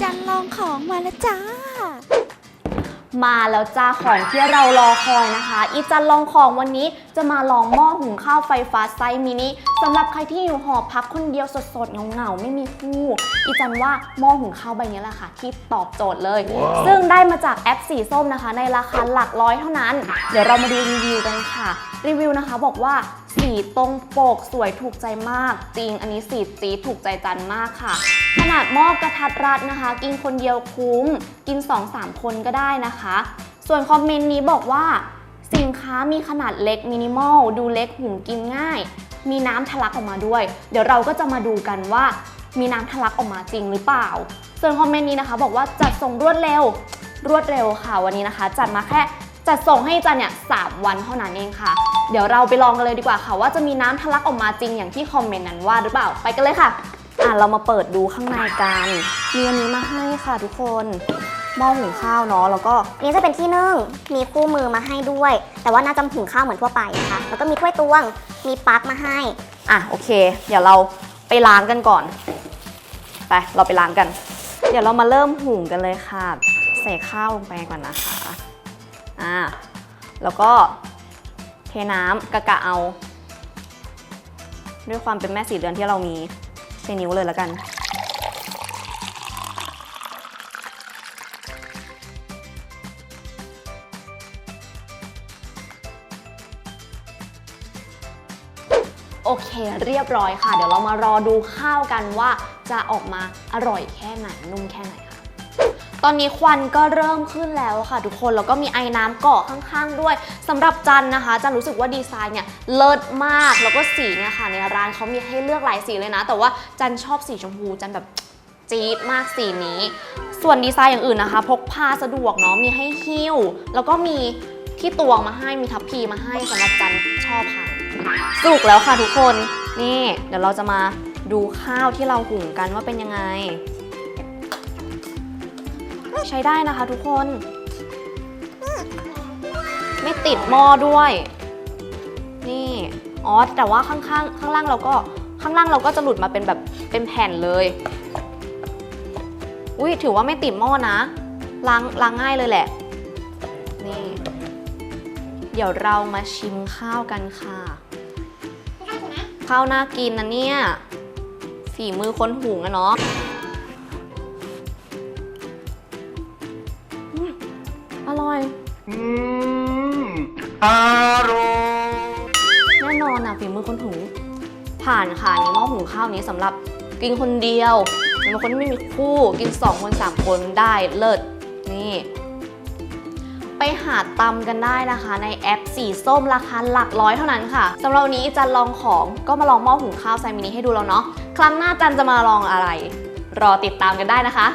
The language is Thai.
จันลองของมาแล้วจ้า มาแล้วจ้าของที่เรารอคอยนะคะ อีจันลองของวันนี้จะมาลองหม้อหุงข้าวไฟฟ้าไซส์มินิสำหรับใครที่อยู่หอพักคนเดียวสดๆเหงาๆไม่มีคู่อีจันว่าหม้อหุงข้าวใบนี้แหละค่ะ ที่ตอบโจทย์เลย ซึ่งได้มาจากแอปสีส้มนะคะ ในราคาหลักร้อยเท่านั้น เดี๋ยวเรามาดูรีวิวกันค่ะ รีวิวนะคะบอกว่าสีตรงปกสวยถูกใจมาก จริงอันนี้สีจีดถูกใจจันมากค่ะ ขนาดหม้อกระทัดรัดนะคะ กินคนเดียวคุ้ม กิน 2-3 คนก็ได้นะคะ ส่วนคอมเมนต์นี้บอกว่า สินค้ามีขนาดเล็กมินิมอลดูเล็กหุงกินง่าย มีน้ำทะลักออกมาด้วย เดี๋ยวเราก็จะมาดูกันว่ามีน้ำทะลักออกมาจริงหรือเปล่าส่วนคอมเมนต์นี้นะคะ บอกว่าจัดส่งรวดเร็วรวดเร็วค่ะวันนี้นะคะ จัดมาแค่จัดส่งให้จันเนี่ยสามวันเท่านั้นเองค่ะ เดี๋ยวเราไปลองกันเลยดีกว่าค่ะ ว่าจะมีน้ำทะลักออกมาจริงอย่างที่คอมเมนต์นั้นว่าหรือเปล่าไปกันเลยค่ะอะ เรามาเปิดดูข้างในกันมีอันนี้มาให้ค่ะทุกคน หม้อหุงข้าวเนาะแล้วก็อันนี้จะเป็นที่นึ่งมีคู่มือมาให้ด้วย แต่ว่าน่าจะหุงข้าวเหมือนทั่วไปนะคะแล้วก็มีถ้วยตวงมีปลั๊กมาให้ อะโอเค เดี๋ยวเราไปล้างกันก่อน ไปเราไปล้างกัน เดี๋ยวเรามาเริ่มหุงกันเลยค่ะ ใส่ข้าวลงไปก่อนนะคะอ่าแล้วก็เทน้ำกะกะเอา ด้วยความเป็นแม่สีเดือนที่เรามีใช้นิ้วเลยแล้วกัน โอเคเรียบร้อยค่ะ เดี๋ยวเรามารอดูข้าวกันว่าจะออกมาอร่อยแค่ไหนนุ่มแค่ไหนค่ะ ตอนนี้ควันก็เริ่มขึ้นแล้วค่ะ ทุกคนแล้วก็มีไอ้น้ำเกาะข้างๆ ด้วยสำหรับจันนะคะจันรู้สึกว่าดีไซน์เนี่ยเลิศมากแล้วก็สีเนี่ยค่ะ ในร้านเขามีให้เลือกหลายสีเลยนะ แต่ว่าจันชอบสีชมพูจันแบบจี๊ดมากสีนี้ ส่วนดีไซน์อย่างอื่นนะคะ พกพาสะดวกเนาะมีให้หิ้ว แล้วก็มีที่ตวงมาให้มีทัพพีมาให้สำหรับจันชอบค่ะ สุกแล้วค่ะทุกคน นี่ เดี๋ยวเราจะมาดูข้าวที่เราหุงกันว่าเป็นยังไง ใช้ได้นะคะทุกคน ไม่ติดหม้อด้วย นี่อ๋อแต่ว่าข้างๆข้างล่างเราก็ข้างล่างเราก็จะหลุดมาเป็นแบบเป็นแผ่นเลย อุ้ยถือว่าไม่ติดหม้อนะล้างล้างง่ายเลยแหละ นี่ ดี๋ยวเรามาชิมข้าวกันค่ะ ข้าวน่ากินนะเนี่ย ฝีมือคนหุงอะเนาะอืมอร่อย อืมอร่อยแน่นอนอะฝีมือคนหุง ผ่านค่ะนี่หม้อหุงข้าวนี้สำหรับกินคนเดียวหรือบางคนที่ไม่มีคู่ กิน2คน3คนได้เลิศนี่ ไปหาตำกันได้นะคะ ในแอปสีส้มราคาหลักร้อยเท่านั้นค่ะสำหรับวันนี้จันลองของก็มาลองหม้อหุงข้าวไซมินิให้ดูแล้วเนาะครั้งหน้าจันจะมาลองอะไร รอติดตามกันได้นะคะ